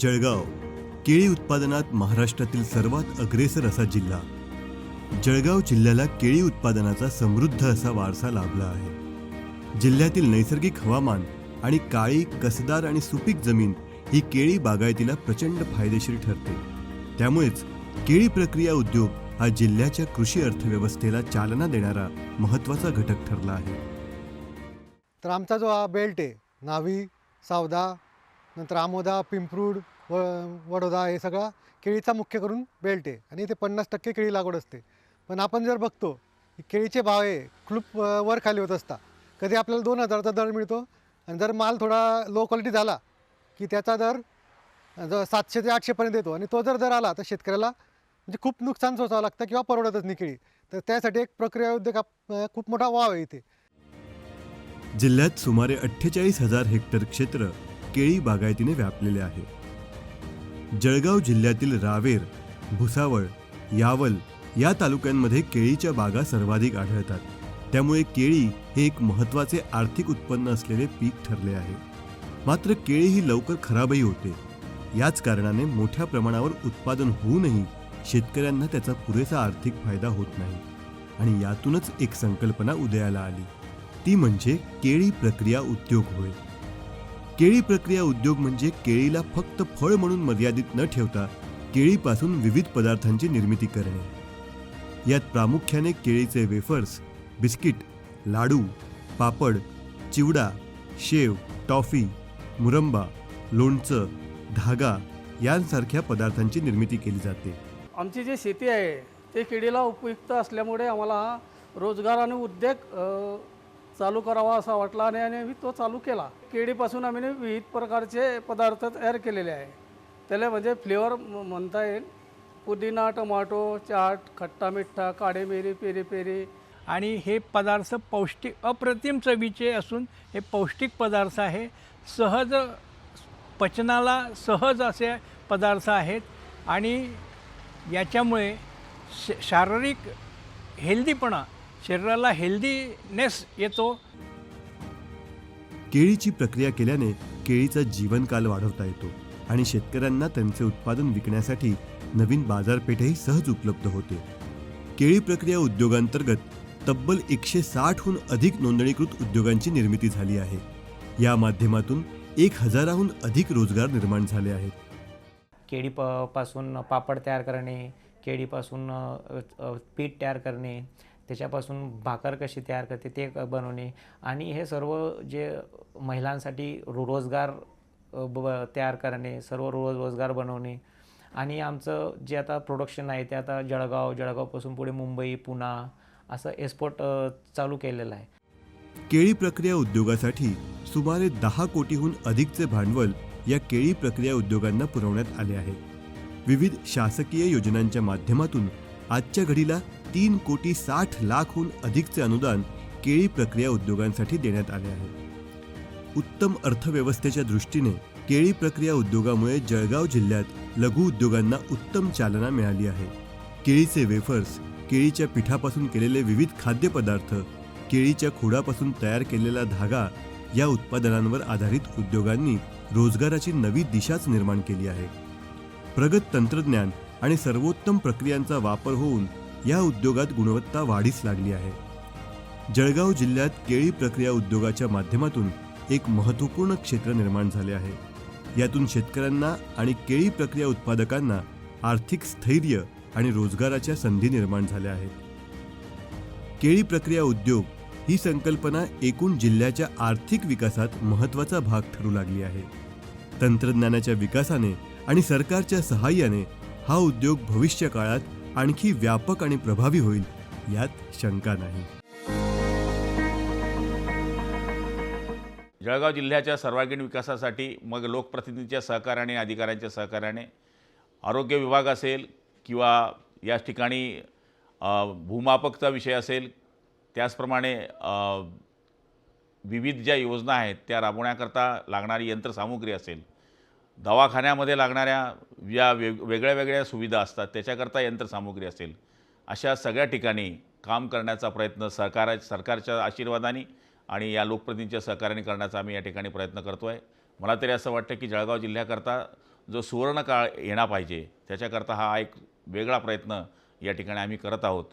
जळगाव केळी उत्पादनात महाराष्ट्रातील सर्वात अग्रेसर असा जिल्हा. जळगाव जिल्ह्याला केळी उत्पादनाचा समृद्ध असा वारसा लाभला आहे. जिल्ह्यातील नैसर्गिक हवामान आणि काळी कसदार आणि सुपीक जमीन ही केळी बागायतीला प्रचंड फायदेशीर ठरते. त्यामुळेच केळी प्रक्रिया उद्योग हा जिल्ह्याच्या कृषी अर्थव्यवस्थेला चालना देणारा महत्त्वाचा घटक ठरला आहे. तर आमचा जो हा बेल्ट आहे नावी सावदा नंतर आमोदा पिंपरूड व वडोदा हे सगळा केळीचा मुख्य करून बेल्ट आहे. आणि इथे पन्नास टक्के केळी लागवड असते. पण आपण जर बघतो केळीचे भाव आहे खूप वर खाली होत असता. कधी आपल्याला दोन हजारचा दर मिळतो. आणि जर माल थोडा लो क्वालिटी झाला की त्याचा दर ज सातशे ते आठशेपर्यंत येतो. आणि तो जर दर आला तर शेतकऱ्याला म्हणजे खूप नुकसान सोसावं लागतं किंवा परवडतच नाही केळी. तर त्यासाठी एक प्रक्रिया उद्योग खूप मोठा वाव आहे इथे. जिल्ह्यात सुमारे अठ्ठेचाळीस हजार हेक्टर क्षेत्र केळी बागायतीने व्यापलेले आहे. जळगाव जिल्ह्यातील रावेर भुसावळ यावल या तालुक्यांमध्ये केळीच्या बागा सर्वाधिक आढळतात. त्यामुळे केळी हे एक महत्त्वाचे आर्थिक उत्पन्न असलेले पीक ठरले आहे. मात्र केळी ही लवकर खराबही होते. याच कारणाने मोठ्या प्रमाणावर उत्पादन होऊनही शेतकऱ्यांना त्याचा पुरेसा आर्थिक फायदा होत नाही आणि यातूनच एक संकल्पना उदयाला आली. ती म्हणजे केळी प्रक्रिया उद्योग होय. केळी प्रक्रिया उद्योग म्हणजे केळीला फक्त फळ म्हणून मर्यादित न ठेवता केळीपासून विविध पदार्थांची निर्मिती करणे. यात प्रामुख्याने केळीचे wafers biscuit ladoo papad chivda sev toffee Muramba लोणचं धागा यांसारख्या पदार्थांची निर्मिती केली जाते. आमची जी शेती आहे ते केळीला उपयुक्त असल्यामुळे आम्हाला रोजगार आणि उद्योग चालू करावा असा वाटला आणि आणि आम्ही तो चालू केला. केळीपासून आम्ही विविध प्रकारचे पदार्थ तयार केलेले आहे. त्याला म्हणजे फ्लेवर म- म्हणता येईल. पुदिना टमाटो चाट खट्टा मिठ्ठा काळे मिरी पेरी पेरी. आणि हे पदार्थ पौष्टिक अप्रतिम चवीचे असून हे पौष्टिक पदार्थ आहे. सहज पचनाला सहज असे पदार्थ आहेत. आणि याच्यामुळे श शारीरिक हेल्दीपणा शरीराला हेल्दीनेस येतो. केळीची प्रक्रिया केल्याने केळीचा जीवनकाल वाढवता येतो आणि शेतकऱ्यांना त्यांचे उत्पादन विकण्यासाठी नवीन बाजारपेठही सहज उपलब्ध होते. केळी प्रक्रिया उद्योगांतर्गत तब्बल एकशे साठहून अधिक नोंदणीकृत उद्योगांची निर्मिती झाली आहे. या माध्यमातून एक हजाराहून अधिक रोजगार निर्माण झाले आहेत. केळी प पासून पापड तयार करणे केळीपासून पीठ तयार करणे त्याच्यापासून भाकर कशी तयार करते ते क- बनवणे. आणि हे सर्व जे महिलांसाठी रोजगार ब तयार करणे सर्व रोज रोजगार बनवणे. आणि आमचं जे आता प्रोडक्शन आहे ते आता जळगाव जळगावपासून पुढे मुंबई पुणा असं एक्सपोर्ट चालू केलेलं आहे. केळी प्रक्रिया उद्योगासाठी सुमारे दहा कोटीहून अधिकचे भांडवल या केळी प्रक्रिया उद्योगांना पुरवण्यात आले आहे. विविध शासकीय योजनांच्या माध्यमातून आजच्या घडीला तीन कोटी साठ लाखहून अधिकचे अनुदान केळी प्रक्रिया उद्योगांसाठी देण्यात आले आहे. उत्तम अर्थव्यवस्थेच्या दृष्टीने केळी प्रक्रिया उद्योगामुळे जळगाव जिल्ह्यात लघु उद्योगांना उत्तम चालना मिळाली आहे. केळीचे वेफर्स केळीच्या पिठापासून केलेले विविध खाद्यपदार्थ केळीच्या खोडापासून तयार केलेला धागा या उत्पादनांवर आधारित उद्योगांनी रोजगाराची नवी दिशाच निर्माण केली आहे. प्रगत तंत्रज्ञान आणि सर्वोत्तम प्रक्रियांचा वापर होऊन या उद्योगात गुणवत्ता वाढीस लागली आहे. जळगाव जिल्ह्यात केळी प्रक्रिया उद्योगाच्या माध्यमातून एक महत्त्वपूर्ण क्षेत्र निर्माण झाले आहे. यातून शेतकऱ्यांना आणि केळी प्रक्रिया उत्पादकांना आर्थिक स्थैर्य आणि रोजगाराच्या संधी निर्माण झाल्या आहेत. केळी प्रक्रिया उद्योग ही संकल्पना एकूण जिल्ह्याच्या आर्थिक विकासात महत्त्वाचा भाग ठरू लागली आहे. तंत्रज्ञानाच्या विकासाने आणि सरकारच्या सहाय्याने हा उद्योग भविष्य काळात आणखी व्यापक आणि प्रभावी होईल यात शंका नाही. जळगाव जिल्ह्याच्या सर्वांगीण विकासासाठी मग लोकप्रतिनिधीच्या सहकार्याने अधिकाऱ्यांच्या सहकार्याने आरोग्य विभाग असेल किंवा या ठिकाणी भूमापकचा विषय असेल त्याचप्रमाणे विविध ज्या योजना आहेत त्या राबवण्याकरता लागणारी यंत्रसामुग्री असेल दवाखान्यामध्ये लागणाऱ्या या वेग वेगळ्या वेगळ्या सुविधा असतात. त्याच्याकरता यंत्रसामुग्री असेल. अशा सगळ्या ठिकाणी काम करण्याचा प्रयत्न सरकार सरकारच्या आशीर्वादाने आणि या लोकप्रतिनिधींच्या सहकार्याने करण्याचा आम्ही या ठिकाणी प्रयत्न करतो आहे मला तरी असं वाटतं की जळगाव जिल्ह्याकरता जो सुवर्णकाळ येणा पाहिजे त्याच्याकरता हा एक वेगळा प्रयत्न या ठिकाणी आम्ही करत आहोत.